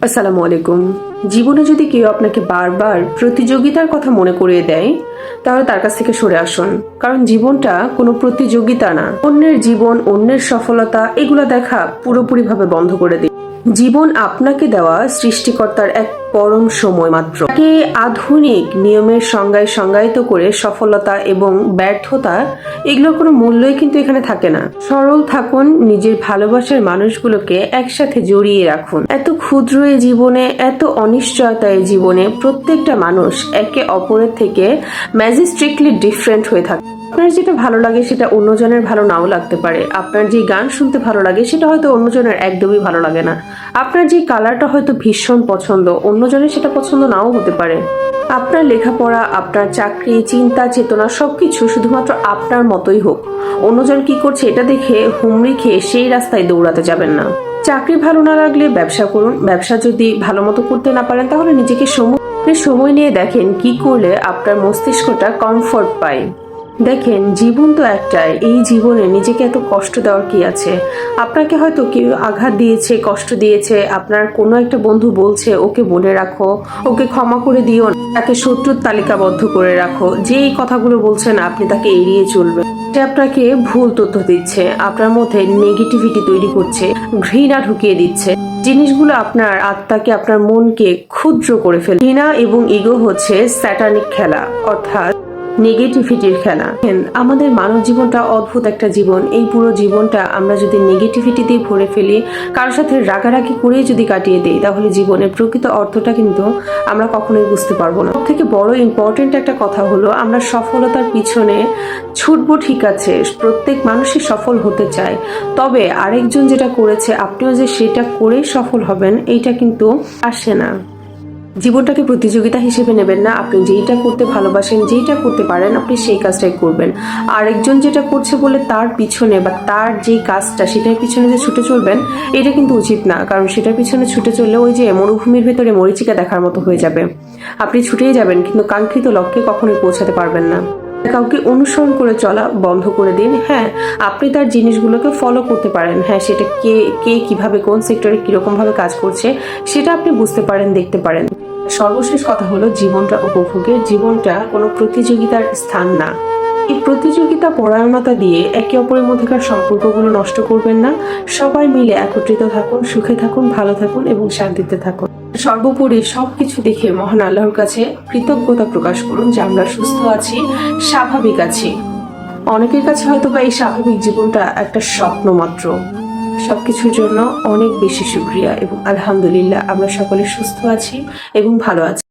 আসসালামু আলাইকুম। জীবনে যদি কেউ আপনাকে বারবার প্রতিযোগিতার কথা মনে করিয়ে দেয়, তাহলে তার কাছ থেকে সরে আসুন। কারণ জীবনটা কোনো প্রতিযোগিতা না। অন্যের জীবন, অন্যের সফলতা, এগুলো দেখা পুরোপুরিভাবে বন্ধ করে দিন। জীবন আপনাকে দেওয়া সৃষ্টিকর্তার এক পরম সময় মাত্র। তাকে আধুনিক নিয়মের সংজ্ঞায় সংজ্ঞায়িত করে সফলতা এবং ব্যর্থতা, এগুলোর কোনো মূল্যই কিন্তু এখানে থাকে না। সরল থাকুন, নিজের ভালোবাসার মানুষগুলোকে একসাথে জড়িয়ে রাখুন। এত ক্ষুদ্র এই জীবনে, এত অনিশ্চয়তা এই জীবনে প্রত্যেকটা মানুষ একে অপরের থেকে ম্যাজিস্ট্রিক্টলি ডিফারেন্ট হয়ে থাকে। আপনার যেটা ভালো লাগে সেটা অন্যজনের ভালো নাও লাগতে পারে। আপনার যে গান শুনতে ভালো লাগে সেটা হয়তো অন্যজনের একদমই ভালো লাগে না। আপনার যে কালারটা হয়তো ভীষণ পছন্দ, অন্যজনের সেটা পছন্দ নাও হতে পারে। আপনার লেখাপড়া, আপনার চাকরি, চিন্তা, চেতনা সবকিছু শুধুমাত্র আপনার মতোই হোক। অন্যজন কি করছে এটা দেখে হুমড়ি খেয়ে সেই রাস্তায় দৌড়াতে যাবেন না। চাকরি ভালো না লাগলে ব্যবসা করুন। ব্যবসা যদি ভালো মতো করতে না পারেন, তাহলে নিজেকে সময় সময় নিয়ে দেখেন কি করলে আপনার মস্তিষ্কটা কমফর্ট পায়। দেখেন, জীবন তো একটাই। এই জীবনে নিজেকে এত কষ্ট দেওয়ার কি আছে? আপনাকে হয়তো কেউ আঘাত দিয়েছে, কষ্ট দিয়েছে, আপনার কোনো একটা বন্ধু বলছে, ওকে বলে রাখো, ওকে ক্ষমা করে দিও তাকে শত্রুর তালিকাবদ্ধ করে রাখো। যে এই কথাগুলো বলছেন, আপনি তাকে এড়িয়ে চলবেন। সে আপনাকে ভুল তথ্য দিচ্ছে, আপনার মধ্যে নেগেটিভিটি তৈরি করছে, ঘৃণা ঢুকিয়ে দিচ্ছে। জিনিসগুলো আপনার আত্মাকে, আপনার মনকে ক্ষুদ্র করে ফেলে। ঘৃণা এবং ইগো হচ্ছে স্যাটানিক খেলা, অর্থাৎ নেগেটিভিটির খেলা। আমাদের মানব জীবনটা অদ্ভুত একটা জীবন। এই পুরো জীবনটা আমরা যদি নেগেটিভিটি দিয়ে ভরে ফেলি, কারোর সাথে রাগারাগি করেই যদি কাটিয়ে দিই, তাহলে জীবনের প্রকৃত অর্থটা কিন্তু আমরা কখনোই বুঝতে পারব না। থেকে বড় ইম্পর্টেন্ট একটা কথা হলো, আমরা সফলতার পিছনে ছুটবো ঠিক আছে, প্রত্যেক মানুষই সফল হতে চায়। তবে আরেকজন যেটা করেছে, আপনিও যে সেটা করেই সফল হবেন, এইটা কিন্তু আসে না। জীবনটাকে প্রতিযোগিতা হিসেবে নেবেন না। আপনি যেইটা করতে ভালোবাসেন, যেইটা করতে পারেন, আপনি সেই কাজটাই করবেন। আরেকজন যেটা করছে বলে তার পিছনে বা তার যেই কাজটা সেটার পিছনে যে ছুটে চলবেন, এটা কিন্তু উচিত না। কারণ সেটার পিছনে ছুটে চললে ওই যে মরুভূমির ভেতরে মরিচিকা দেখার মতো হয়ে যাবে। আপনি ছুটেই যাবেন, কিন্তু কাঙ্ক্ষিত লক্ষ্যে কখনোই পৌঁছাতে পারবেন না। কাউকে অনুসরণ করে চলা বন্ধ করে দিন। হ্যাঁ আপনি তার জিনিসগুলোকে ফলো করতে পারেন। হ্যাঁ সেটা কে কে কীভাবে কোন সেক্টরে কীরকম ভাবে কাজ করছে, সেটা আপনি বুঝতে পারেন, দেখতে পারেন। সর্বশেষ কথা হলো জীবনটা উপভোগের, জীবনটা কোনো প্রতিযোগিতার স্থান না। এই প্রতিযোগিতা পরায়ণতা দিয়ে একে অপরের মধ্যেকার সম্পর্কগুলো নষ্ট করবেন না। সবাই মিলে একত্রিত থাকুন, সুখে থাকুন, ভালো থাকুন এবং শান্তিতে থাকুন। সর্বোপরি সবকিছু দেখে মহান আল্লাহর কাছে কৃতজ্ঞতা প্রকাশ করুন যে আমরা সুস্থ আছি, স্বাভাবিক আছি। অনেকের কাছে হয়তো বা এই স্বাভাবিক জীবনটা একটা স্বপ্ন মাত্র। সবকিছুর জন্য অনেক বেশি শুক্রিয়া এবং আলহামদুলিল্লাহ আমরা সকলে সুস্থ আছি এবং ভালো আছি।